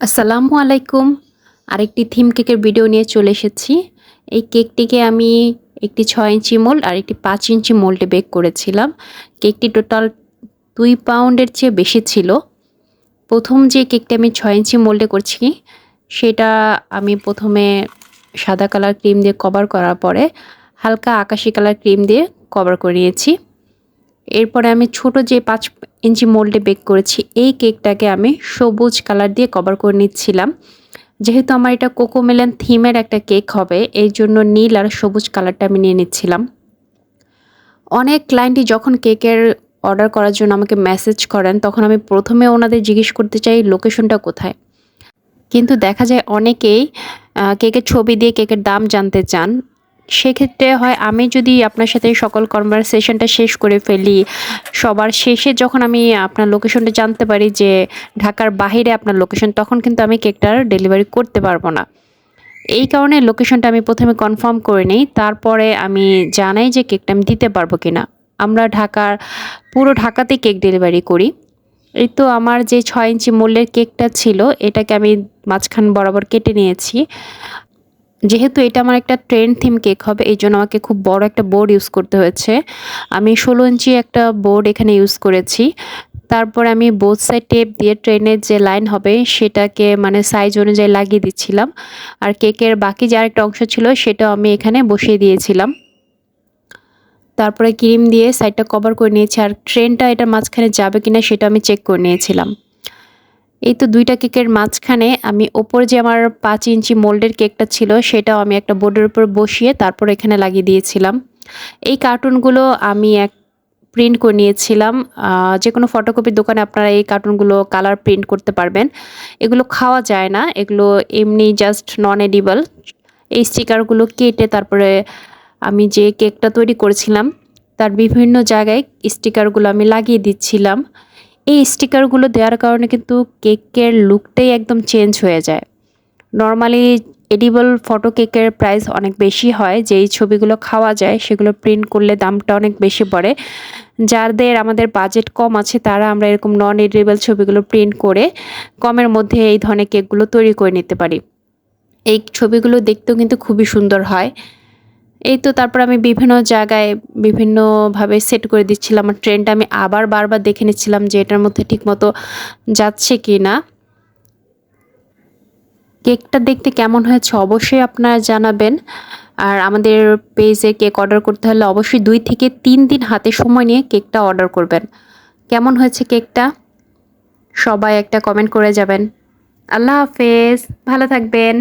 আসসালামু আলাইকুম। আরেকটি থিম কেকের ভিডিও নিয়ে চলে এসেছি। এই কেকটিকে আমি একটি ছয় ইঞ্চি মোল্ড আর একটি পাঁচ ইঞ্চি মোল্ডে বেক করেছিলাম। কেকটি টোটাল দুই পাউন্ডের চেয়ে বেশি ছিল। প্রথম যে কেকটি আমি ছয় ইঞ্চি মোল্ডে করছি, সেটা আমি প্রথমে সাদা কালার ক্রিম দিয়ে কভার করার পরে হালকা আকাশি কালার ক্রিম দিয়ে কভার করে নিয়েছি। এরপরে আমি ছোট যে পাঁচ ইঞ্চি মোল্ডে বেক করেছি, এই কেকটাকে আমি সবুজ কালার দিয়ে কভার করে নিচ্ছিলাম। যেহেতু আমার এটা কোকোমেলন থিমের একটা কেক হবে এই জন্য নীল আর সবুজ কালারটা আমি নিয়ে নিচ্ছিলাম। অনেক ক্লায়েন্টই যখন কেকের অর্ডার করার জন্য আমাকে মেসেজ করেন, তখন আমি প্রথমে ওনাদের জিজ্ঞেস করতে চাই, লোকেশনটা কোথায়? কিন্তু দেখা যায় অনেকেই কেকের ছবি দিয়ে কেকের দাম জানতে চান। সেক্ষেত্রে হয় আমি যদি আপনার সাথে সকল কনভারসেশনটা শেষ করে ফেলি, সবার শেষে যখন আমি আপনার লোকেশনটা জানতে পারি যে ঢাকার বাহিরে আপনার লোকেশন তখন কিন্তু আমি কেকটার ডেলিভারি করতে পারব না। এই কারণে লোকেশনটা আমি প্রথমে কনফার্ম করে নিই, তারপরে আমি জানাই যে কেকটা আমি দিতে পারব কি না আমরা ঢাকার, পুরো ঢাকাতে কেক ডেলিভারি করি। এই তো আমার যে ছয় ইঞ্চি মূল্যের কেকটা ছিল, এটাকে আমি মাঝখান বরাবর কেটে নিয়েছি। যেহেতু এটা আমার একটা ট্রেন থিম কেক হবে, এই জন্য আমাকে খুব বড় একটা বোর্ড ইউজ করতে হয়েছে। আমি ষোলো ইঞ্চি একটা বোর্ড এখানে ইউজ করেছি। তারপর আমি বোথ সাইড টেপ দিয়ে ট্রেনের যে লাইন হবে, সেটাকে মানে সাইজ অনুযায়ী লাগিয়ে দিচ্ছিলাম। আর কেকের বাকি যে আরেকটা অংশ ছিল সেটা আমি এখানে বসিয়ে দিয়েছিলাম। তারপরে ক্রিম দিয়ে সাইডটা কভার করে নিয়েছি। আর ট্রেনটা এটা মাঝখানে যাবে কিনা, সেটা আমি চেক করে নিয়েছিলাম। এই তো দুইটা কেকের মাঝখানে আমি ওপর যে আমার পাঁচ ইঞ্চি মোল্ডের কেকটা ছিল, সেটাও আমি একটা বোর্ডের উপর বসিয়ে তারপর এখানে লাগিয়ে দিয়েছিলাম। এই কার্টুনগুলো আমি এক প্রিন্ট করে নিয়েছিলাম। যে কোনো ফটোকপির দোকানে আপনারা এই কার্টুনগুলো কালার প্রিন্ট করতে পারবেন। এগুলো খাওয়া যায় না, এগুলো এমনি জাস্ট নন এডিবল এই স্টিকারগুলো কেটে তারপরে আমি যে কেকটা তৈরি করেছিলাম, তার বিভিন্ন জায়গায় স্টিকারগুলো আমি লাগিয়ে দিচ্ছিলাম। এই স্টিকারগুলো দেওয়ার কারণে কিন্তু কেকের লুকটাই একদম চেঞ্জ হয়ে যায়। নর্মালি এডিবল ফটো কেকের প্রাইস অনেক বেশি হয়, যেই ছবিগুলো খাওয়া যায়, সেগুলো প্রিন্ট করলে দামটা অনেক বেশি পড়ে। যাদের আমাদের বাজেট কম আছে, তারা আমরা এরকম নন এডিবল ছবিগুলো প্রিন্ট করে কমের মধ্যে এই ধরনের কেকগুলো তৈরি করে নিতে পারি। এই ছবিগুলো দেখতেও কিন্তু খুবই সুন্দর হয়। এই তো তারপর আমি বিভিন্ন জায়গায় বিভিন্নভাবে সেট করে দিচ্ছিলাম। আমার ট্রেনটা আমি আবার বারবার দেখে নিচ্ছিলাম যে এটার মধ্যে ঠিকমতো যাচ্ছে কি না। কেকটা দেখতে কেমন হয়েছে অবশ্যই আপনারা জানাবেন। আর আমাদের পেজে কেক অর্ডার করতে হলে অবশ্যই দুই থেকে তিন দিন হাতে সময় নিয়ে কেকটা অর্ডার করবেন। কেমন হয়েছে কেকটা? সবাই একটা কমেন্ট করে যাবেন। আল্লাহ হাফেজ, ভালো থাকবেন।